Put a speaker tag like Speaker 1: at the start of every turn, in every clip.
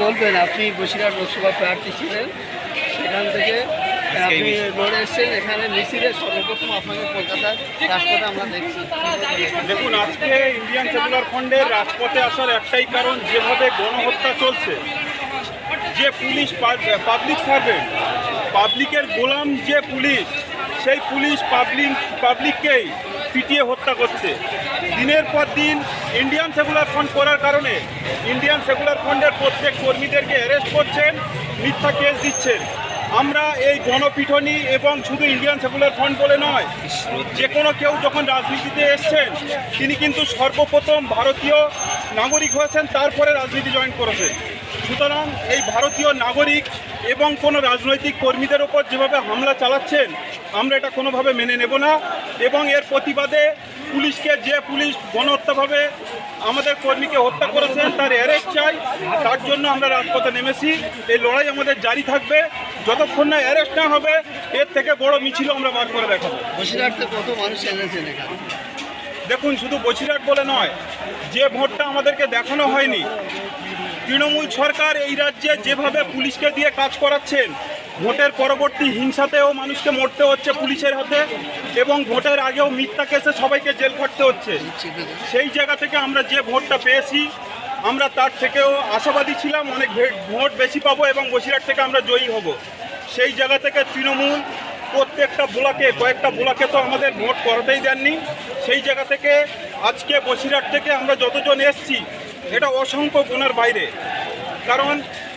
Speaker 1: বলবেন আপনি বসিরহাট লোকসভা প্রার্থী ছিলেন। সেখান থেকে আপনি লড়ে এসেছেন এখানে মিছিলের সর্বপ্রথম আপনাকে কলকাতার রাজপথে আমরা দেখছি।
Speaker 2: দেখুন আজকে ইন্ডিয়ান সেকুলার ফ্রন্টের রাজপথে আসার একটাই কারণ যেভাবে গণহত্যা চলছে যে পুলিশ পাবলিক সার্ভেন্ট পাবলিকের গোলাম যে পুলিশ সেই পুলিশ পাবলিক পাবলিককেই পিটিয়ে হত্যা করছে। দিনের পর দিন ইন্ডিয়ান সেকুলার ফ্রন্ট করার কারণে ইন্ডিয়ান সেকুলার ফ্রন্টের প্রত্যেক কর্মীদেরকে অ্যারেস্ট করছেন, মিথ্যা কেস দিচ্ছেন। আমরা এই গণপিটনি এবং শুধু ইন্ডিয়ান সেকুলার ফ্রন্ট বলে নয়, যে কোনো কেউ যখন রাজনীতিতে এসছেন, তিনি কিন্তু সর্বপ্রথম ভারতীয় নাগরিক হয়েছেন, তারপরে রাজনীতি জয়েন করেছেন। সুতরাং এই ভারতীয় নাগরিক এবং কোনো রাজনৈতিক কর্মীদের ওপর যেভাবে হামলা চালাচ্ছেন, আমরা এটা কোনোভাবে মেনে নেব না এবং এর প্রতিবাদে পুলিশকে, যে পুলিশ গণহত্যাভাবে আমাদের কর্মীকে হত্যা করেছেন, তার অ্যারেস্ট চাই। তার জন্য আমরা রাজপথে নেমেছি। এই লড়াই আমাদের জারি থাকবে। যতক্ষণ না অ্যারেস্ট না হবে এর থেকে বড় মিছিল আমরা বার করে দেখাবো।
Speaker 1: বসিরহাটতে কত মানুষ এনেছেন এখানে?
Speaker 2: দেখুন শুধু বসিরহাট বলে নয় যে ভোটটা আমাদেরকে দেখানো হয়নি তৃণমূল সরকার এই রাজ্যে যেভাবে পুলিশকে দিয়ে কাজ করাচ্ছেন ভোটের পরবর্তী হিংসাতেও মানুষকে মরতে হচ্ছে পুলিশের হাতে এবং ভোটের আগেও মিথ্যা কেসে সবাইকে জেল খাটতে হচ্ছে। সেই জায়গা থেকে আমরা যে ভোটটা পেয়েছি আমরা তার থেকেও আশাবাদী ছিলাম, অনেক ভোট বেশি পাবো এবং বসিরহাট থেকে আমরা জয়ী হব। সেই জায়গা থেকে তৃণমূল, প্রত্যেকটা ব্লকে, কয়েকটা ব্লকে তো আমাদের ভোট করাতেই দেননি। সেই জায়গা থেকে আজকে বসিরহাট থেকে আমরা যতজন এসছি, এটা অসংখ্য গুণের বাইরে। কারণ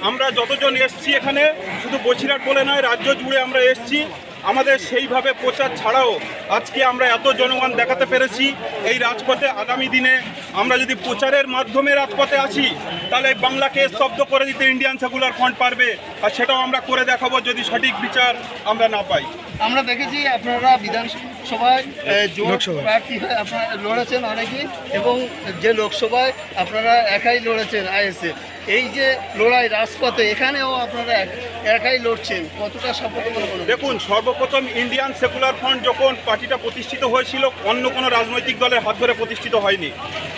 Speaker 2: আমরা যতজন এসছি এখানে, শুধু বসিরহাট বলে নয়, রাজ্য জুড়ে আমরা এসছি। আমাদের সেইভাবে প্রচার ছাড়াও আজকে আমরা এত জনগণ দেখাতে পেরেছি। এই রাজপথে আগামী দিনে আমরা যদি প্রচারের মাধ্যমে রাজপথে আসি তাহলে এই বাংলাকে স্তব্ধ করে দিতে ইন্ডিয়ান সেকুলার ফ্রন্ট পারবে। আর সেটাও আমরা করে দেখাবো যদি সঠিক বিচার আমরা না পাই।
Speaker 1: আমরা দেখেছি আপনারা বিধানসভায় জোট প্রার্থী হয়ে আপনারা লড়েছেন অনেকেই এবং যে লোকসভায় আপনারা একাই লড়েছেন আইএসএ। এই যে লড়াই রাজপথে, এখানেও আপনারা একাই লড়ছেন। কতটা সফল
Speaker 2: দেখুন, সর্বপ্রথম ইন্ডিয়ান সেকুলার ফ্রন্ট যখন পার্টিটা প্রতিষ্ঠিত হয়েছিল, অন্য কোনো রাজনৈতিক দলের হাত ধরে প্রতিষ্ঠিত হয়নি।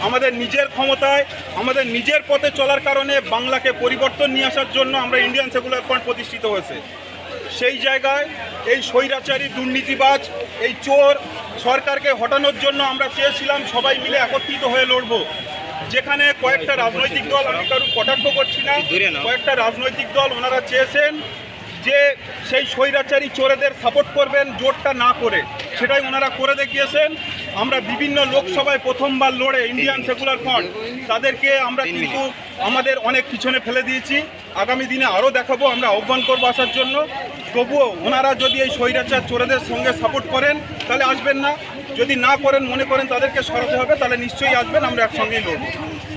Speaker 2: আমাদের নিজের ক্ষমতায়, আমাদের নিজের পথে চলার কারণে বাংলাকে পরিবর্তন নিয়ে আসার জন্য আমরা ইন্ডিয়ান সেকুলার ফ্রন্ট প্রতিষ্ঠিত হয়েছে। সেই জায়গায় এই স্বৈরাচারী, দুর্নীতিবাজ, এই চোর সরকারকে হটানোর জন্য আমরা চেয়েছিলাম সবাই মিলে একত্রিত হয়ে লড়বো। যেখানে কয়েকটা রাজনৈতিক দল আমি কারও কটাক্ষ করছি না কয়েকটা রাজনৈতিক দল ওনারা চেয়েছেন যে সেই স্বৈরাচারী চোরেদের সাপোর্ট করবেন জোটটা না করে। সেটাই ওনারা করে দেখিয়েছেন। আমরা বিভিন্ন লোকসভায় প্রথমবার লড়ে ইন্ডিয়ান সেকুলার ফ্রন্ট তাদেরকে আমরা কিন্তু আমাদের অনেক পিছনে ফেলে দিয়েছি। আগামী দিনে আরও দেখাবো আমরা আহ্বান করব আসার জন্য। তবুও ওনারা যদি এই স্বৈরাচার চোরেদের সঙ্গে সাপোর্ট করেন তাহলে আসবেন না। যদি না করেন মনে করেন তাদেরকে সরাতে হবে তাহলে নিশ্চয়ই আসবেন আমরা একসঙ্গেই লড়বো।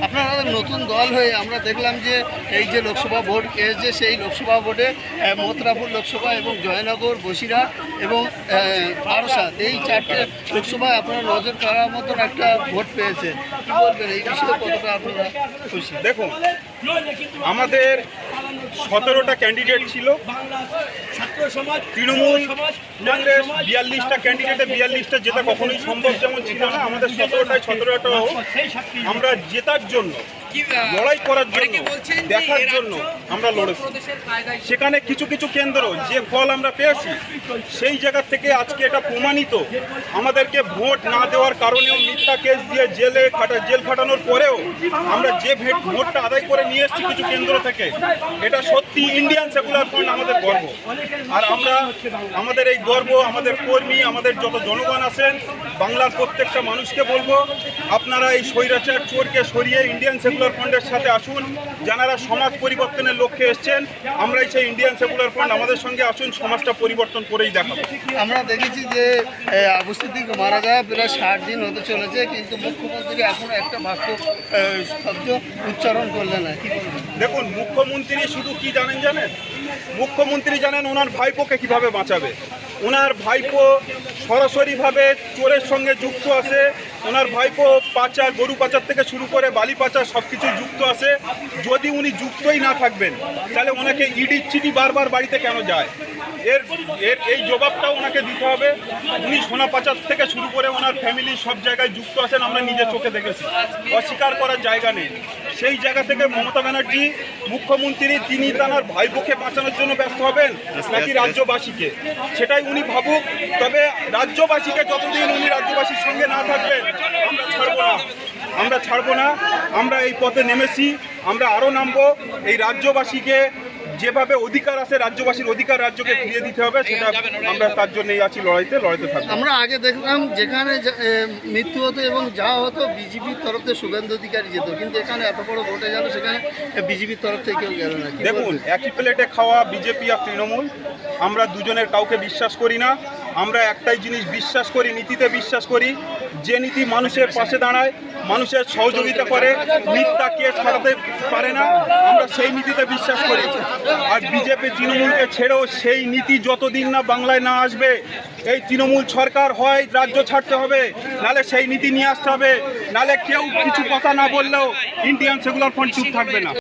Speaker 1: আপনারা নতুন দল হয়ে আমরা দেখলাম যে এই যে লোকসভা ভোট এসেছে সেই লোকসভা ভোটে মথুরাপুর লোকসভা এবং জয়নগর বসিরা এবং আহ, এই চারটে লোকসভায় আপনারা নজর করার মতন একটা ভোট পেয়েছে কি বলবেন? এই বিষয়ে কতটা আপনারা খুশি?
Speaker 2: দেখুন আমাদের সতেরোটা ক্যান্ডিডেট ছিল। তৃণমূল কংগ্রেস বিয়াল্লিশটা ক্যান্ডিডেটে বিয়াল্লিশটা জেতা কখনোই সম্ভব যেমন ছিল না আমাদের সতেরোটায় সতেরোটা হোক আমরা জেতার জন্য লড়াই করার জন্য দেখার জন্য আমরা লড়েছি। সেখানে কিছু কিছু কেন্দ্র যে ফল আমরা পেয়েছি সেই জায়গা থেকে আজকে এটা প্রমাণিত। আমাদেরকে ভোট না দেওয়ার কারণেও মিথ্যা কেস দিয়ে জেলে খাটা জেল খাটানোর পরেও আমরা যে ভেট ভোটটা আদায় করে নিয়ে এসেছি কিছু কেন্দ্র থেকে এটা সত্যি ইন্ডিয়ান সেকুলার ফ্রন্ট আমাদের গর্ব। আর আমরা আমাদের এই গর্ব আমাদের কর্মী আমাদের যত জনগণ আছেন বাংলার প্রত্যেকটা মানুষকে বলব আপনারা এই স্বৈরাচার চোরকে সরিয়ে ইন্ডিয়ান সেকুলার ফ্রন্টের সাথে আসুন যারা সমাজ পরিবর্তনের লক্ষ্যে এসছেন আমরাই সেই ইন্ডিয়ান সেকুলার ফ্রন্ট আমাদের সঙ্গে আসুন সমাজটা পরিবর্তন করেই দেখাবো।
Speaker 1: আমরা দেখেছি যে আবু সিদ্দিক মারা যায় প্রায় ষাট দিন হতে চলেছে কিন্তু মুখ্যমন্ত্রী এখনও একটা বাক্য শব্দ উচ্চারণ করলেন না।
Speaker 2: দেখুন মুখ্যমন্ত্রী শুধু কি জানেন জানেন? মুখ্যমন্ত্রী জানেন ওনার ভাইপোকে কীভাবে বাঁচাবে? ওনার ভাইপো সরাসরিভাবে চোরের সঙ্গে যুক্ত আছে ওনার ভাইপো পাচার, গরু পাচার থেকে শুরু করে বালি পাচার সব কিছু যুক্ত আছে। যদি উনি যুক্তই না থাকবেন, তাহলে ওনাকে ইডি চিঠি বারবার বাড়িতে কেন যায়? এর এর এই জবাবটাও ওনাকে দিতে হবে। উনি সোনা পাচার থেকে শুরু করে ওনার ফ্যামিলি সব জায়গায় যুক্ত আছেন আমরা নিজের চোখে দেখেছি। অস্বীকার করার জায়গা নেই। সেই জায়গা থেকে মমতা ব্যানার্জি মুখ্যমন্ত্রী তিনি তার ভাইপোকে বাঁচানোর জন্য ব্যস্ত হবেন নাকি রাজ্যবাসীকে? সেটাই উনি ভাবুক। তবে রাজ্যবাসীকে যতদিন উনি রাজ্যবাসীর সঙ্গে না থাকবেন আমরা ছাড়বো না। আমরা ছাড়বো না। আমরা এই পথে নেমেছি। আমরা আরও নামবো। এই রাজ্যবাসীকে যেভাবে অধিকার আছে রাজ্যবাসীর অধিকার রাজ্যকে ফিরিয়ে দিতে হবে সেটা আমরা তার জন্যই আছি লড়াইতে লড়াইতে থাকব।
Speaker 1: আমরা আগে দেখলাম যেখানে মৃত্যু হতো এবং যা হতো বিজেপির তরফ থেকে শুভেন্দু অধিকারী যেত। কিন্তু এখানে এত বড় ভোটে গেল সেখানে বিজেপির তরফ থেকে কেউ গেল না।
Speaker 2: দেখুন একই প্লেটে খাওয়া বিজেপি আর তৃণমূল আমরা দুজনের কাউকে বিশ্বাস করি না। আমরা একটাই জিনিস বিশ্বাস করি, নীতিতে বিশ্বাস করি, যে নীতি মানুষের পাশে দাঁড়ায়, মানুষের সহযোগিতা করে, মিথ্যা কেস ছাড়াতে পারে না, আমরা সেই নীতিতে বিশ্বাস করি। আর বিজেপি তৃণমূলকে ছেড়েও সেই নীতি যতদিন না বাংলায় না আসবে, এই তৃণমূল সরকার হয়, রাজ্য ছাড়তে হবে, নালে সেই নীতি নিয়ে আসতে হবে, নালে কেউ কিছু কথা না বললেও ইন্ডিয়ান সেগুলার ফ্রন্ট চুপ থাকবে না।